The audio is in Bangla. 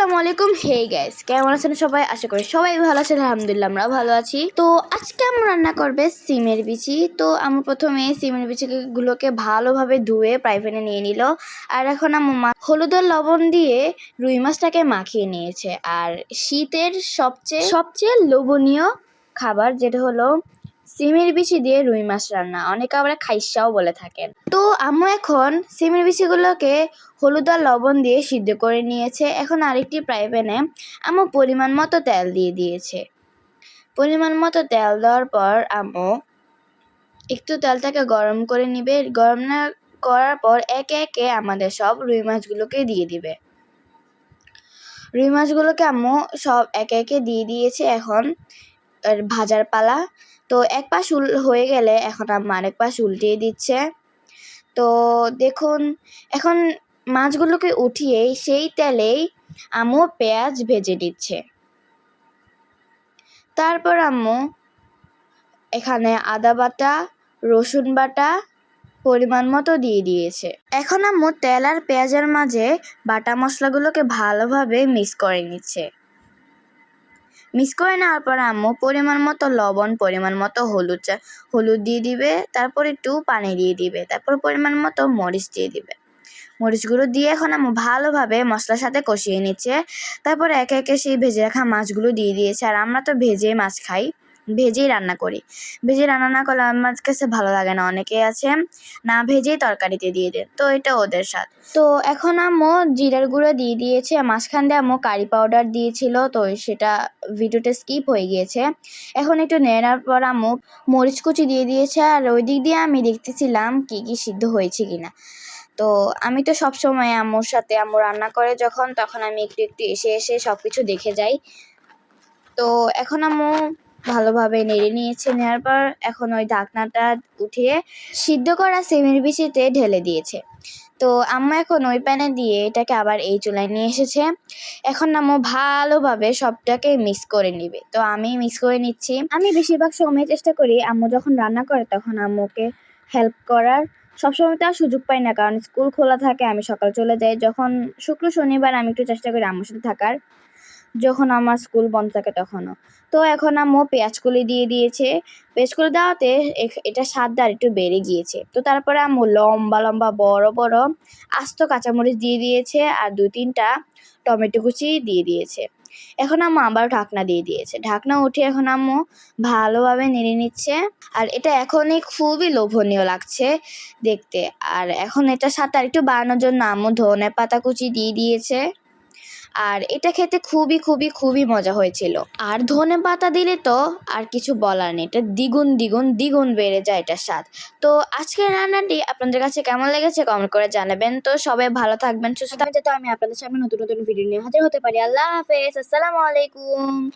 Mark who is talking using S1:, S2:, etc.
S1: আসসালামু আলাইকুম। হে গাইস কেমন আছেন সবাই? আশা করি সবাই ভালো আছেন, আলহামদুলিল্লাহ আমরা ভালো আছি। তো আজকে আমরা রান্না করবে সিমের বিচি। তো আমরা প্রথমে সিমের বিচিগুলোকে ভালোভাবে ধুয়ে প্রাইভেনে নিয়ে নিল। আর এখন আমার হলুদ লবণ দিয়ে রুই মাছটাকে মাখিয়ে নিয়েছে। আর শীতের সবচেয়ে সবচেয়ে লোভনীয় খাবার যেটা হলো সিমের বিচি দিয়ে রুই মাছ রান্না। অনেকে আবার খাইসাও বলে থাকেন। তো আম্মু এখন সিমের বিচিগুলোকে হলুদ আর লবণ দিয়ে সিদ্ধ করে নিয়েছে। এখন আরেকটি ফ্রাই প্যানে আম্মু পরিমাণ মতো তেল দিয়ে দিয়েছে। পরিমাণ মতো তেল দেওয়ার পর আম্মু একটু তেলটাকে গরম করে নিবে। গরম না করার পর একে একে আমাদের সব রুই মাছগুলোকে দিয়ে দিবে। রুই মাছগুলোকে আম্মু সব একে একে দিয়ে দিয়েছে। এখন ভাজার পালা। তো এক পাশ উল হয়ে গেলে এখন আম্মা আরেক পাশ উল্টিয়ে দিচ্ছে। তো দেখুন, এখন মাছগুলোকে উঠিয়ে সেই তেলেই আম্মু পেঁয়াজ ভেজে দিচ্ছে। তারপর আম্মু এখানে আদা বাটা, রসুন বাটা পরিমাণ মতো দিয়ে দিয়েছে। এখন আম্মু তেল আর পেঁয়াজের মাঝে বাটা মশলাগুলোকে ভালোভাবে মিক্স করে নিচ্ছে। মিক্স করে নেওয়ার পর আম্মু পরিমাণ মতো লবণ, পরিমাণ মতো হলুদ চা হলুদ দিয়ে দিবে, তারপর একটু পানি দিয়ে দিবে, তারপর পরিমাণ মতো মরিচ দিয়ে দিবে। মরিচগুলো দিয়ে এখন আম্মু ভালোভাবে মশলার সাথে কষিয়ে নিচ্ছে। তারপর একে একে সেই ভেজে রাখা মাছগুলো দিয়ে দিয়েছে। আর আমরা তো ভেজে মাছ খাই। ভেজেই রান্না করি। ভেজে রান্না না করলে আমার কাছে ভালো লাগে না। অনেকে আছে না ভেজেই তরকারিতে দিয়ে দেন তো এটা ওদের স্বাদ। তো এখন আম্মু জিরার গুঁড়ো দিয়ে দিয়েছে। মাঝখান দিয়ে আম্মু কারি পাউডার দিয়েছিল। তো সেটা ভিডিওটা স্কিপ হয়ে গিয়েছে। এখন একটু নেড়ার পর আম্মু মরিচ কুচি দিয়ে দিয়েছে। আর ওই দিক দিয়ে আমি দেখতেছিলাম কি কি সিদ্ধ হয়েছে কিনা। তো আমি তো সব সময় আম্মুর সাথে আম্মু রান্না করে যখন, তখন আমি একটু একটু এসে এসে সব কিছু দেখে যাই। তো এখন আম্মু ভালোভাবে নেড়ে নিয়েছে নেওয়ার পর এখন ওই ঢাকনাটা উঠিয়ে সিদ্ধ করা সেমের বিচিতে ঢেলে দিয়েছে। তো আম্মা এখন ওই প্যানে দিয়ে এটাকে আবার এই চুলায় নিয়ে এসেছে। এখন আম্মু ভালোভাবে সবটাকে মিক্স করে নিবে। তো আমি মিক্স করে নিচ্ছি। আমি বেশিরভাগ সময় চেষ্টা করি আম্মু যখন রান্না করে তখন আম্মুকে হেল্প করার। সবসময় তো আর সুযোগ পাই না, কারণ স্কুল খোলা থাকে, আমি সকাল চলে যাই। যখন শুক্র শনিবার আমি একটু চেষ্টা করি আম্মুর সাথে থাকার। যখন আমার স্কুল বন্ধ থাকে তখনও। তো এখন আম্মু পেঁয়াজকলি দিয়ে দিয়েছে। পেঁয়াজকলি দেওয়াতে এটা স্বাদ আর একটু বেড়ে গিয়েছে। তো তারপরে আম্মু লম্বা লম্বা, বড় বড় আস্ত কাঁচামরিচ দিয়ে দিয়েছে আর দু তিনটা টমেটো কুচি দিয়ে দিয়েছে। এখন আম্মু আবার ঢাকনা দিয়ে দিয়েছে। ঢাকনা উঠে এখন আম্মু ভালোভাবে নেড়ে নিচ্ছে। আর এটা এখনই খুবই লোভনীয় লাগছে দেখতে। আর এখন এটা সাথে আর একটু বাড়ানোর জন্য আম্মু ধনে পাতা কুচি দিয়ে দিয়েছে। আর এটা খেতে খুবই খুবই খুবই মজা হয়েছিল। আর ধনে পাতা দিলে তো আর কিছু বলার নেই। এটা দ্বিগুণ দ্বিগুণ দ্বিগুণ বেড়ে যায় এটার স্বাদ। তো আজকের রান্নাটি আপনাদের কাছে কেমন লেগেছে কমেন্ট করে জানাবেন। তো সবাই ভালো থাকবেন, সুস্থ থাকবেন। যাতে আমি আপনাদের সামনে নতুন নতুন ভিডিও নিয়ে হাজির হতে পারি। আল্লাহ হাফেজ। আসসালামু আলাইকুম।